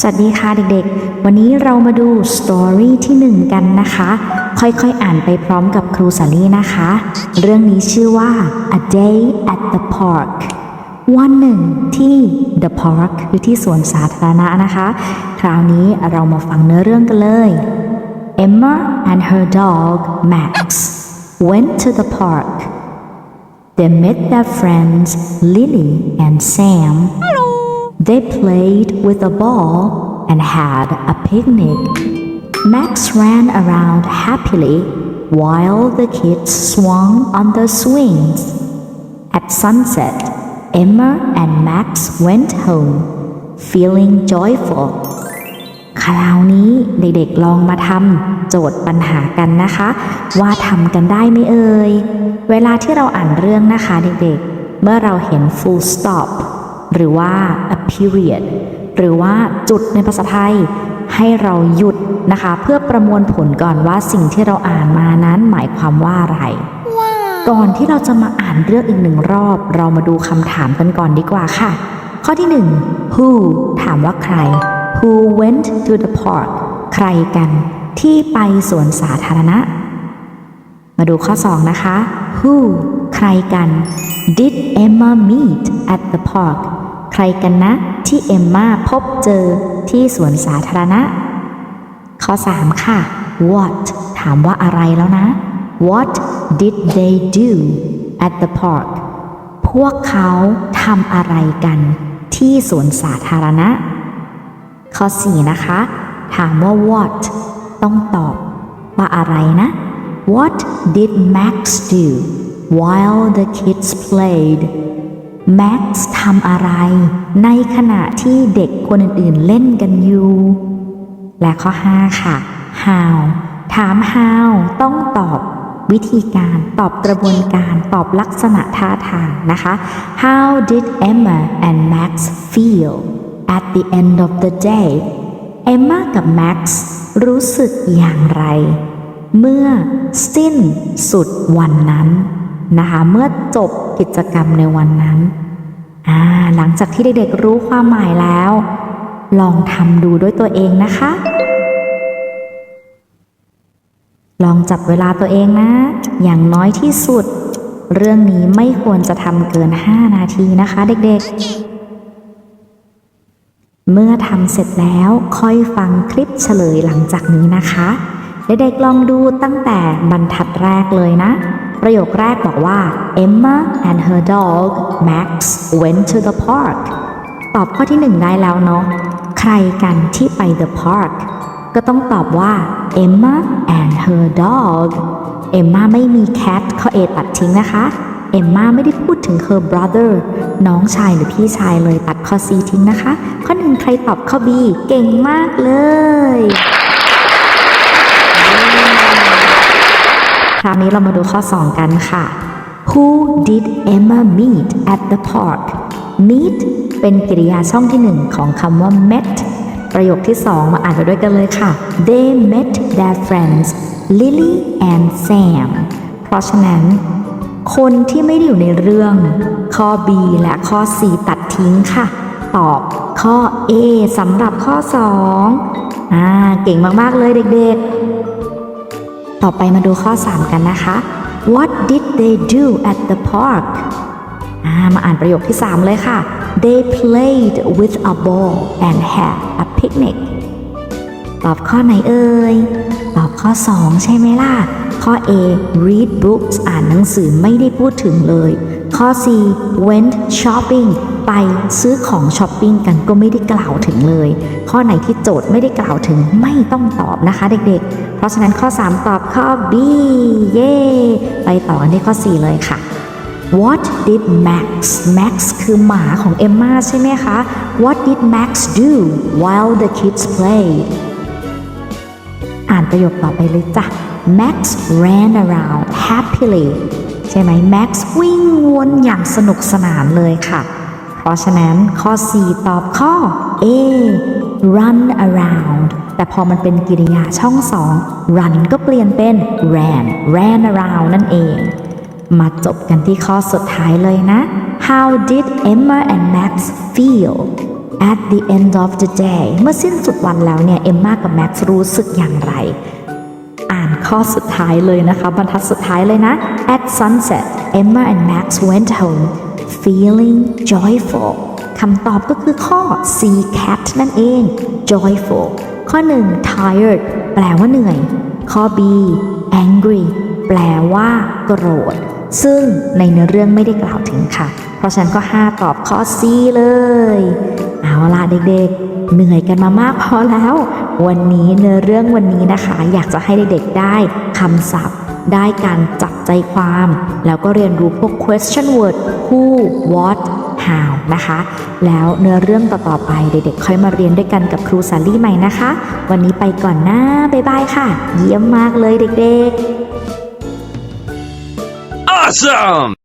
สวัสดีค่ะเด็กๆ วันนี้เรามาดูสตอรี่ที่หนึ่งกันนะคะ ค่อยๆอ่านไปพร้อมกับครูสาลี่นะคะ เรื่องนี้ชื่อว่า A Day at the Park วันหนึ่งที่ The Park คือที่สวนสาธารณะนะคะ คราวนี้เรามาฟังเนื้อเรื่องกันเลย Emma and her dog Max went to the park. They met their friends Lily and Sam. They played with a ball and had a picnic. Max ran around happily while the kids swung on the swings. At sunset, Emma and Max went home, feeling joyful. คราวนี้เด็กๆลองมาทำโจทย์ปัญหากันนะคะ ว่าทำกันได้ไหมเอ่ย เวลาที่เราอ่านเรื่องนะคะเด็กๆ เมื่อเราเห็น full stop หรือว่า a period หรือว่าจุดในภาษาไทย ให้เราหยุดนะคะ เพื่อประมวลผลก่อนว่าสิ่งที่เราอ่านมานั้นหมายความว่าอะไร ก่อนที่เราจะมาอ่านเรื่องอีกหนึ่งรอบ เรามาดูคำถามกันก่อนดีกว่าค่ะ ข้อที่หนึ่ง who ถามว่าใคร who went to the park ใครกันที่ไปสวนสาธารณะ มาดูข้อ 2 นะคะ who ใครกัน did Emma meet at the park ใค รกันนะ ที่เอมมาพบเจอที่สวนสาธารณะ ข้อ 3 ค่ะ what ถามว่าอะไรแล้วนะ what did they do at the park พวกเขาทำอะไรกันที่สวนสาธารณะ ข้อ 4 นะคะ ถามว่า what ต้องตอบว่าอะไรนะ What did Max do while the kids played Max ทำอะไร ในขณะที่เด็กคนอื่นๆเล่นกันอยู่ และข้อ 5 ค่ะ how ถาม how ต้องตอบวิธีการตอบกระบวนการตอบลักษณะท่าทางนะคะ How did Emma and Max feel at the end of the day Emma กับ Max รู้สึกอย่างไร เมื่อสิ้นสุดวันนั้นนะคะ เมื่อจบกิจกรรมในวันนั้น หลังจากที่เด็กๆรู้ความหมายแล้ว ลองทำดูด้วยตัวเองนะคะ ลองจับเวลาตัวเองนะ อย่างน้อยที่สุด เรื่องนี้ไม่ควรจะทำเกิน 5 นาทีนะคะเด็กๆเมื่อทำเสร็จแล้วค่อยฟังคลิปเฉลยหลังจากนี้นะคะ เด็กๆลองดูตั้งแต่บรรทัดแรกเลยนะ ประโยคแรกบอกว่า Emma and her dog Max went to the park ตอบข้อที่หนึ่งได้แล้วเนาะ ใครกันที่ไป the park ก็ต้องตอบว่า Emma and her dog Emma ไม่มี cat ข้อตัดทิ้งนะคะ Emma ไม่ได้พูดถึง her brother น้องชายหรือพี่ชายเลยตัดข้อ C ทิ้งนะคะ ข้อหนึ่งใครตอบข้อ B เก่งมากเลย คราวนี้เรามาดูข้อ 2 กันค่ะ Who did Emma meet at the park meet เป็นกริยาช่องที่หนึ่งของคำว่า met ประโยคที่ 2 มาอ่านไปด้วยกันเลยค่ะ They met their friends Lily and Sam เพราะฉะนั้น คนที่ไม่ได้อยู่ในเรื่อง ข้อ B และข้อ C ตัดทิ้งค่ะ ตอบข้อ A สำหรับข้อ 2อ่าเก่งมาก ๆ เลยเด็ก ๆ ต่อไปมาดูข้อ 3 กันนะคะ What did they do at the park มาอ่านประโยคที่ 3 เลยค่ะ They played with a ball and had a picnic ตอบข้อไหนเอ่ย ตอบข้อ 2 ใช่ไหมล่ะ ข้อ A read books อ่านหนังสือไม่ได้พูดถึงเลย ข้อ C went shopping ไปซื้อของช้อปปิ้งกันก็ไม่ได้กล่าวถึงเลย ข้อไหนที่โจทย์ไม่ได้กล่าวถึงไม่ต้องตอบนะคะเด็กๆ เพราะฉะนั้นข้อ 3 ตอบข้อ B เย่ไปต่อกันที่ข้อ 4 เลยค่ะ What did Max Max คือหมาของเอมมาใช่ไหมคะ What did Max do while the kids played อ่านประโยคต่อไปเลยจ้ะ Max ran around happily ใช่ไหม Max วิ่งวนอย่างสนุกสนานเลยค่ะ ราะฉะนั้นข้อ 4 ตอบข้อ A run around แต่พอมันเป็นกริยาช่องสอง run ก็เปลี่ยนเป็น ran ran around นั่นเอง มาจบกันที่ข้อสุดท้ายเลยนะ How did Emma and Max feel at the end of the day เมื่อสิ้นสุดวันแล้วเนี่ย เอมมากับแม็กซ์รู้สึกอย่างไร อ่านข้อสุดท้ายเลยนะคะ บรรทัดสุดท้ายเลยนะ At sunset Emma and Max went home feeling joyful คำตอบก็คือข้อ C cat นั่นเอง joyful ข้อ 1 tired แปลว่าเหนื่อย ข้อ B angry แปลว่าโกรธ ซึ่งในเนื้อเรื่องไม่ได้กล่าวถึงค่ะ เพราะฉะนั้นก็ 5 ตอบข้อ C เลย เอาล่ะเด็กๆ เหนื่อยกันมามากพอแล้ว วันนี้เนื้อเรื่องวันนี้นะคะ อยากจะให้เด็กๆได้คำศัพท์ ได้การจับใจความ แล้วก็เรียนรู้พวก question word who what how นะคะ แล้วเนื้อเรื่องต่อ ๆ ไปเด็กๆ ค่อยมาเรียนด้วยกันกับครูสาลี่ใหม่นะคะ วันนี้ไปก่อนนะบ๊ายบายค่ะ เยี่ยมมากเลยเด็กๆ Awesome!